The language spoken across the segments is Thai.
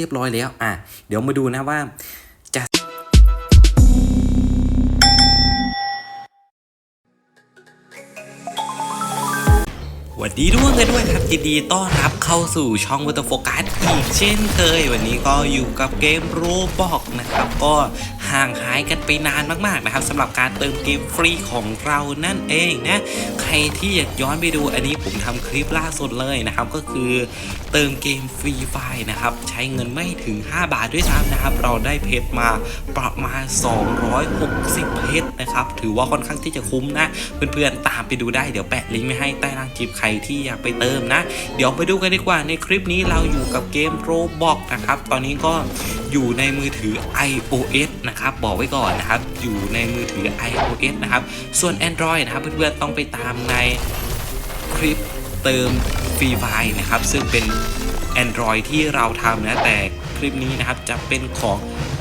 เรียบร้อยแล้ว อะ เดี๋ยวมาดูนะว่าจะวัสดีทุกคนกันด้วยครับยินดีต้อนรับเข้าสู่ช่องวัตโฟกัสอีกเช่นเคย วันนี้ก็อยู่กับเกมโรบอกนะครับ ก็ ห่างหายกันไปนานมากๆนะครับสำหรับการเติมเกมฟรีของเรานั่นเองนะใครที่อยากย้อนไปดูอันนี้ผมทำคลิปล่าสุดเลยนะครับก็คือเติมเกมฟรีไฟนะครับใช้เงินไม่ถึง 5 บาทด้วยซ้ำนะครับ เราได้เพชรมาประมาณ 260 เพชรนะครับถือว่าค่อนข้างที่จะคุ้มนะ เพื่อนๆตามไปดูได้เดี๋ยวแปะลิงก์ไว้ให้ใต้ล่างคลิปใครที่อยากไปเติมนะ เดี๋ยวไปดูกันดีกว่าในคลิปนี้เราอยู่กับเกมโรบอกนะครับตอนนี้ก็ อยู่ในมือถือ iOS นะครับบอกไว้ก่อนนะครับอยู่ในมือถือ iOS นะครับส่วน Android นะครับเพื่อนๆต้องไปตามในคลิปเติมฟรีไฟนะครับซึ่งเป็น Android ที่เราทำนะแต่คลิปนี้นะครับจะเป็นของ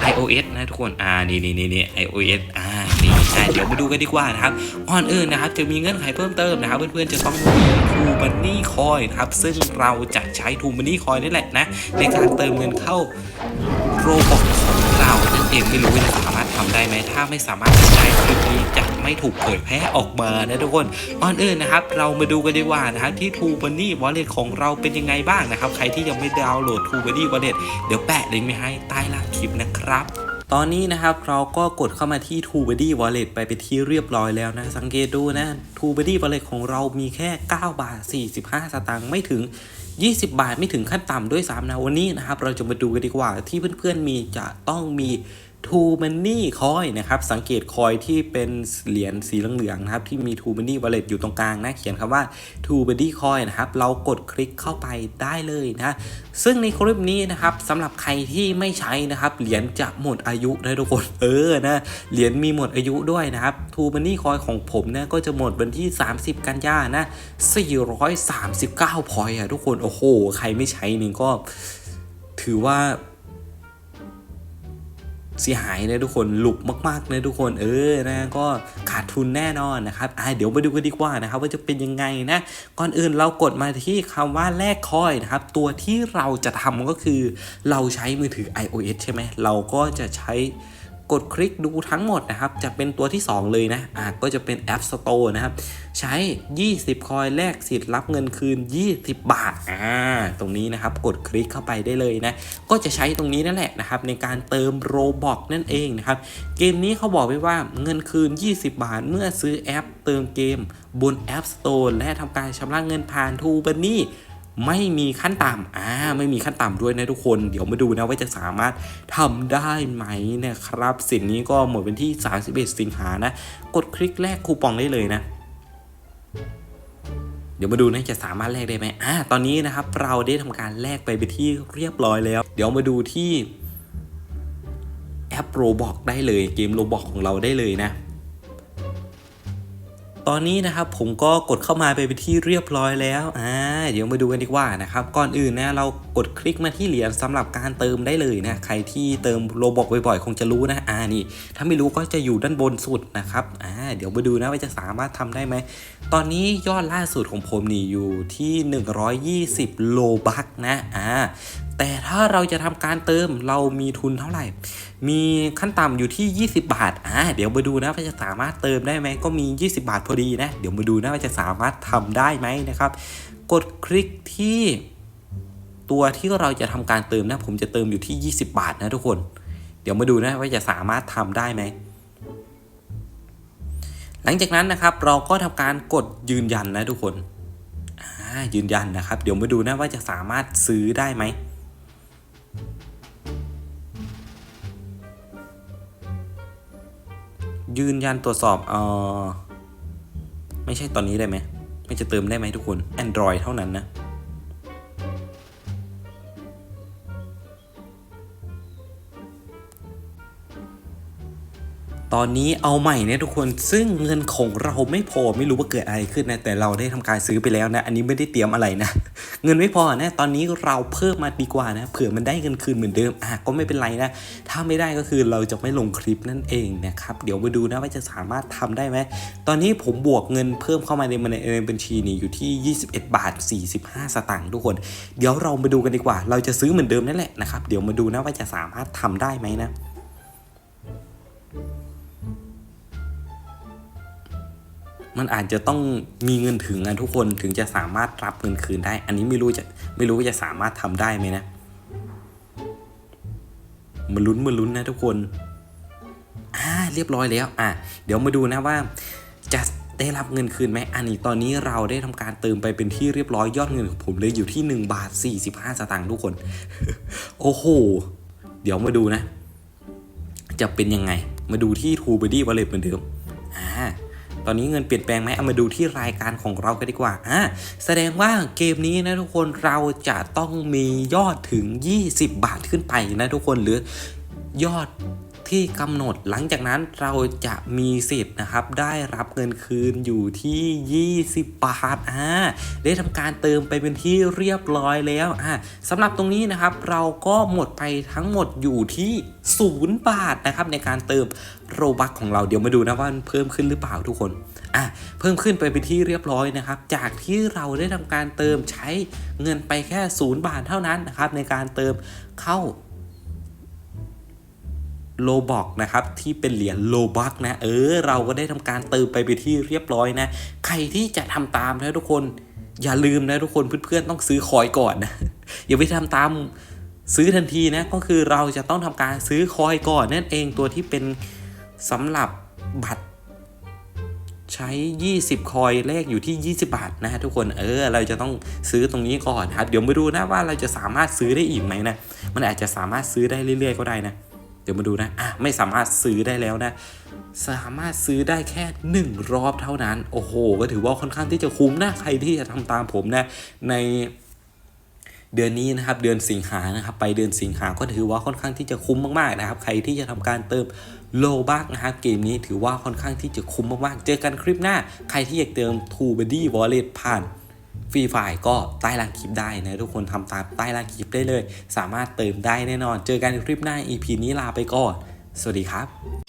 iOS นะทุกคนอ่านี่นี่นี่นี่ iOS อ่านี่อ่เดี๋ยวมาดูกันดีกว่านะครับก่อนอื่นนะครับจะมีเงื่อนไขเพิ่มเติมนะครับเพื่อนๆจะต้องมี True Money Coin นะครับซึ่งเราจะใช้ True Money Coin นี่แหละนะในการเติมเงินเข้า รบอทของเรานั่นเองไม่รู้ว่าจะสามารถทำได้ไหมถ้าไม่สามารถทำได้คลิปนี้จะไม่ถูกเผยแพร่ออกมานะทุกคนก่อนอื่นนะครับ เรามาดูกันดีกว่านะครับที่ทูบันนี่วอลเล็ตของเราเป็นยังไงบ้างนะครับ ใครที่ยังไม่ดาวน์โหลดทูบันนี่วอลเล็ตเดี๋ยวแปะลิงก์ไว้ให้ใต้ล่างคลิปนะครับ ตอนนี้นะครับเราก็กดเข้ามาที่ t o b o d y Wallet ไปเป็นที่เรียบร้อยแล้วนะ สังเกตดูนะ t o b o d y Wallet ของเรามีแค่ 9 บาท 45 สตางค์ไม่ถึง 20 บาทไม่ถึงขั้นต่ำด้วยซ้ำนะ วันนี้นะครับเราจะมาดูกันดีกว่าที่เพื่อนๆมีจะต้องมี True Money Coin นะครับ สังเกตคอยที่เป็นเหรียญสีเหลืองๆนะครับ ที่มี True Money Wallet อยู่ตรงกลางนะเขียนคำว่า True Money Coin นะครับ เรากดคลิกเข้าไปได้เลยนะซึ่งในคลิปนี้นะครับสำหรับใครที่ไม่ใช้นะครับ เหรียญจะหมดอายุนะทุกคนเออนะเหรียญมีหมดอายุด้วยนะครับ True Money Coin ของผมนะก็จะหมดวันที่ 30 กันยานะ439พอยต์อะทุกคนโอ้โห ใครไม่ใช้นี่ก็ถือว่า เสียหายนะทุกคนหลุบมากๆนะทุกคนเออนะก็ขาดทุนแน่นอนนะครับอ่าเดี๋ยวมาดูกันดีกว่านะครับว่าจะเป็นยังไงนะก่อนอื่นเรากดมาที่คำว่าแลกคอยนะครับตัวที่เราจะทำก็คือเราใช้มือถือ iOS ใช่ไหมเราก็จะใช้ กดคลิกดูทั้งหมดนะครับ จะเป็นตัวที่ 2 เลยนะอ่าก็จะเป็น App Store นะครับ ใช้ 20 คอยแลกสิทธิ์รับเงินคืน 20 บาทอ่าตรงนี้นะครับ กดคลิกเข้าไปได้เลยนะ ก็จะใช้ตรงนี้นั่นแหละนะครับ ในการเติมโรบอกนั่นเองนะครับ เกมนี้เขาบอกไว้ว่าเงินคืน 20 บาท เมื่อซื้อแอป เติมเกมบน App Store และทำการชำระเงินผ่าน t ูบันนี่ ไม่มีขั้นต่ำอ่าไม่มีขั้นต่ำด้วยนะทุกคน เดี๋ยวมาดูนะว่าจะสามารถทำได้ไหมนะครับ สิ่งนี้ก็หมดเป็นที่ 31 สิงหานะ กดคลิกแลกคูปองได้เลยนะเดี๋ยวมาดูนะจะสามารถแลกได้ไหมอ่า ตอนนี้นะครับเราได้ทำการแลกไปไปนที่เรียบร้อยแล้ว เดี๋ยวมาดูที่แอปโรบอกได้เลยเกมโรบอกของเราได้เลยนะ ตอนนี้นะครับผมก็กดเข้ามาไปเป็นที่เรียบร้อยแล้วอ่าเดี๋ยวมาดูกันดีกว่านะครับก่อนอื่นนะเรากดคลิกมาที่เหรียญสำหรับการเติมได้เลยนะใครที่เติมโรบอกบ่อยๆ คงจะรู้นะอ่านี่ ถ้าไม่รู้ก็จะอยู่ด้านบนสุดนะครับอ่าเดี๋ยวมาดูนะว่าจะสามารถทำได้ไหมตอนนี้ยอดล่าสุดของผมนี่อยู่ที่ 120 โลบัคนะอ่า แต่ถ้าเราจะทำการเติมเรามีทุนเท่าไหร่ มีขั้นต่ำอยู่ที่ 20 บาทอ่าเดี๋ยวมาดูนะว่าจะสามารถเติมได้ไหมก็มี 20 บาทพอดีนะ เดี๋ยวมาดูนะว่าจะสามารถทำได้ไหมนะครับ กดคลิกที่ตัวที่เราจะทำการเติมนะ ผมจะเติมอยู่ที่ 20 บาทนะทุกคน เดี๋ยวมาดูนะว่าจะสามารถทำได้ไหมหลังจากนั้นนะครับเราก็ทำการกดยืนยันนะทุกคนอ่ายืนยันนะครับ เดี๋ยวมาดูนะว่าจะสามารถซื้อได้ไหม ยืนยันตรวจสอบเออไม่ใช่ตอนนี้ได้ไหม ไม่จะเติมได้ไหมทุกคน Android เท่านั้นนะ ตอนนี้เอาใหม่เนี่ยทุกคนซึ่งเงินของเราไม่พอไม่รู้ว่าเกิดอะไรขึ้นนะแต่เราได้ทำการซื้อไปแล้วนะ อันนี้ไม่ได้เตรียมอะไรนะ เงินไม่พอนะตอนนี้เราเพิ่มมาดีกว่านะเผื่อมันได้เงินคืนเหมือนเดิมอะก็ไม่เป็นไรนะ ถ้าไม่ได้ก็คือเราจะไม่ลงคลิปนั่นเองนะครับเดี๋ยวมาดูนะว่าจะสามารถทำได้ไหมตอนนี้ผมบวกเงินเพิ่มเข้ามาในในในบัญชีนี่อยู่ที่ 21 บาท 45 สตางค์ทุกคน เดี๋ยวเรามาดูกันดีกว่า เราจะซื้อเหมือนเดิมนั่นแหละนะครับเดี๋ยวมาดูนะว่าจะสามารถทำได้ไหมนะ มันอาจจะต้องมีเงินถึงนะทุกคนถึงจะสามารถรับเงินคืนได้ อันนี้ไม่รู้จะไม่รู้ว่าจะสามารถทำได้ไหมนะมาลุ้นมาลุ้นนะทุกคนอ่าเรียบร้อยแล้ว อะ เดี๋ยวมาดูนะว่า จะได้รับเงินคืนไหมอันนี้ตอนนี้เราได้ทำการเติมไปเป็นที่เรียบร้อยยอดเงินของผมเลยอยู่ที่ 1 บาท 45 สตางค์ทุกคน โอ้โห เดี๋ยวมาดูนะ จะเป็นยังไง มาดูที่ t ูบ b ดี้วอลเล็ตเหมือนเดิม อ่า ตอนนี้เงินเปลี่ยนแปลงไหมเอามาดูที่รายการของเรากันดีกว่าอะแสดงว่าเกมนี้นะทุกคนเราจะต้องมียอดถึง 20 บาทขึ้นไปนะทุกคนหรือยอด ที่กำหนดหลังจากนั้นเราจะมีสิทธิ์นะครับ ได้รับเงินคืนอยู่ที่ 20 บาทอ่าได้ทำการเติมไปเป็นที่เรียบร้อยแล้วอ่าสำหรับตรงนี้นะครับเราก็หมดไปทั้งหมดอยู่ที่ 0 บาทนะครับในการเติมโรบักของเราเดี๋ยวมาดูนะว่ามันเพิ่มขึ้นหรือเปล่าทุกคนอะเพิ่มขึ้นไปเป็นที่เรียบร้อยนะครับ จากที่เราได้ทำการเติมใช้เงินไปแค่ศูนย์บาทเท่านั้นนะครับในการเติมเข้า โลบอกนะครับที่เป็นเหรียญโลบักนะเออ เราก็ได้ทำการเติมไปเป็นที่เรียบร้อยนะ ใครที่จะทำตามนะทุกคนอย่าลืมนะทุกคนเพื่อนๆต้องซื้อคอยก่อนนะอย่าไปทำตามซื้อทันทีนะก็คือเราจะต้องทำการซื้อคอยก่อนนั่นเองตัวที่เป็นสำหรับบัตรใช้ 20 คอยเลขอยู่ที่ 20 บาทนะฮะทุกคนเออ เราจะต้องซื้อตรงนี้ก่อนครับ เดี๋ยวมาดูนะว่าเราจะสามารถซื้อได้อีกไหมนะ มันอาจจะสามารถซื้อได้เรื่อย ๆ ก็ได้นะ ดี๋ยวมาดูนะอะไม่สามารถซื้อได้แล้วนะ สามารถซื้อได้แค่ 1 รอบเท่านั้น โอ้โห ก็ถือว่าค่อนข้างที่จะคุ้มนะใครที่จะทำตามผมนะในเดือนนี้นะครับเดือนสิงหานะครับไปเดือนสิงหาก็ถือว่าค่อนข้างที่จะคุ้มมากๆนะครับ ใครที่จะทำการเติมโลบักนะครับเกมนี้ถือว่าค่อนข้างที่จะคุ้มมากๆ เจอกันคลิปหน้า ใครที่อยากเติม t o b o d y Wallet ผ่าน ฟรีไฟล์ก็ใต้ล่างคลิปได้นะทุกคนทำตามใต้ล่างคลิปได้เลย สามารถเติมได้แน่นอน เจอกันคลิปหน้า EP นี้ลาไปก่อน สวัสดีครับ